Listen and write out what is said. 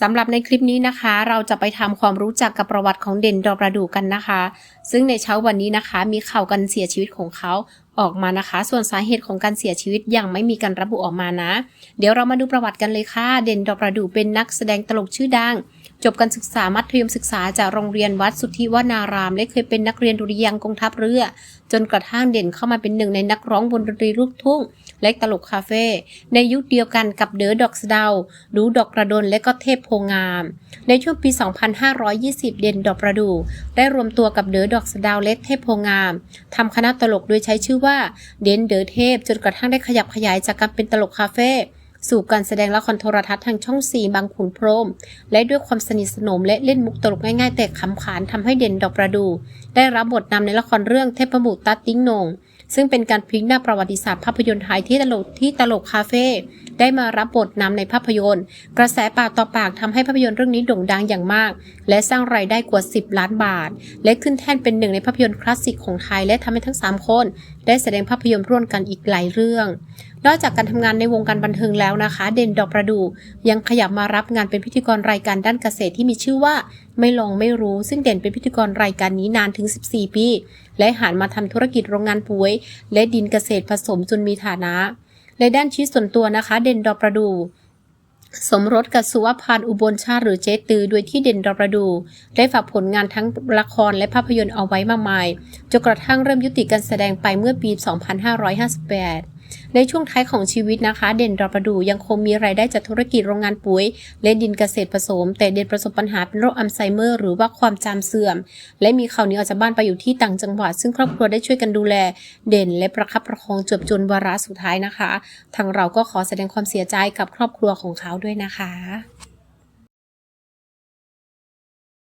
สำหรับในคลิปนี้นะคะ เราจะไปทำความรู้จักกับประวัติของเด่นดอประดูกันนะคะ ซึ่งในเช้าวันนี้นะคะ มีข่าวการเสียชีวิตของเขาออกมานะคะ ส่วนสาเหตุของการเสียชีวิตยังไม่มีการระบุออกมานะ เดี๋ยวเรามาดูประวัติกันเลยค่ะ เด่นดอประดูเป็นนักแสดงตลกชื่อดัง จบการศึกษามัธยมศึกษาจากโรงเรียนวัดสุทธิวนาราม และเคยเป็นนักเรียนดุริยางกองทัพเรือ จนกระทั่งเด่นเข้ามาเป็นหนึ่งในนักร้องบนดนตรีลูกทุ่ง และตลกคาเฟ่ในยุคเดียวกันกับเด๋อดอกสดาวดูดอกกระดนและก็เทพโพงาม ในช่วงปี 2520 เด่นดอกประดู่ได้รวมตัวกับเด๋อดอกสดาวและเทพโพงามทำคณะตลกโดยใช้ชื่อว่าเด่นเด๋อเทพ จนกระทั่งได้ขยับขยายจากการเป็นตลกคาเฟ่ สู่การแสดงละครโทรทัศน์ทางช่อง4บางขุนพรม และด้วยความสนิทสนมและเล่นมุกตลกง่ายๆ แต่ขำขานทำให้เด่นดอกประดู ได้รับบทนำในละครเรื่องเทพบุตรตัดติ้งนงซึ่งเป็นการพลิกหน้าประวัติศาสตร์ภาพยนตร์ไทยที่ตลกที่ตลกคาเฟ่ได้มารับบทนำในภาพยนตร์ กระแสปากต่อปากทำให้ภาพยนตร์เรื่องนี้โด่งดังอย่างมาก และสร้างรายได้กว่า 10 ล้านบาท และขึ้นแท่นเป็นหนึ่งในภาพยนตร์คลาสสิกของไทยและทำให้ทั้ง 3 คนได้แสดงภาพยนตร์ร่วมกันอีกหลายเรื่อง นอกจากการทำงานในวงการบันเทิงแล้วนะคะ เด่นดอกประดู่ยังขยับมารับงานเป็นพิธีกรรายการด้านเกษตรที่มีชื่อว่า ไม่ลองไม่รู้ ซึ่งเด่นเป็นพิธีกรรายการนี้นานถึง 14 ปี และหันมาทำธุรกิจโรงงานปุ๋ย และดินเกษตรผสมจนมีฐานะ ในด้านชีวิตส่วนตัวนะคะ เด่นดอกประดู่ สมรสกับสุวพันธ์อุบลชาติหรือเจตือ โดยที่เด่นดประดู ได้ฝากผลงานทั้งละครและภาพยนตร์เอาไว้มากมายจนกระทั่งเริ่มยุติการแสดงไปเมื่อปี 2558 ในช่วงท้ายของชีวิตนะคะ เด่นดอกประดูยังคงมีรายได้จากธุรกิจโรงงานปุ๋ย และดินเกษตรผสม แต่เด่นประสบปัญหาเป็นโรคอัลไซเมอร์หรือว่าความจำเสื่อม และมีข่าวนี้ออกจากบ้านไปอยู่ที่ต่างจังหวัด ซึ่งครอบครัวได้ช่วยกันดูแล เด่นและประคับประคองจบจนวาระสุดท้ายนะคะ ทางเราก็ขอแสดงความเสียใจกับครอบครัวของเขาด้วยนะคะ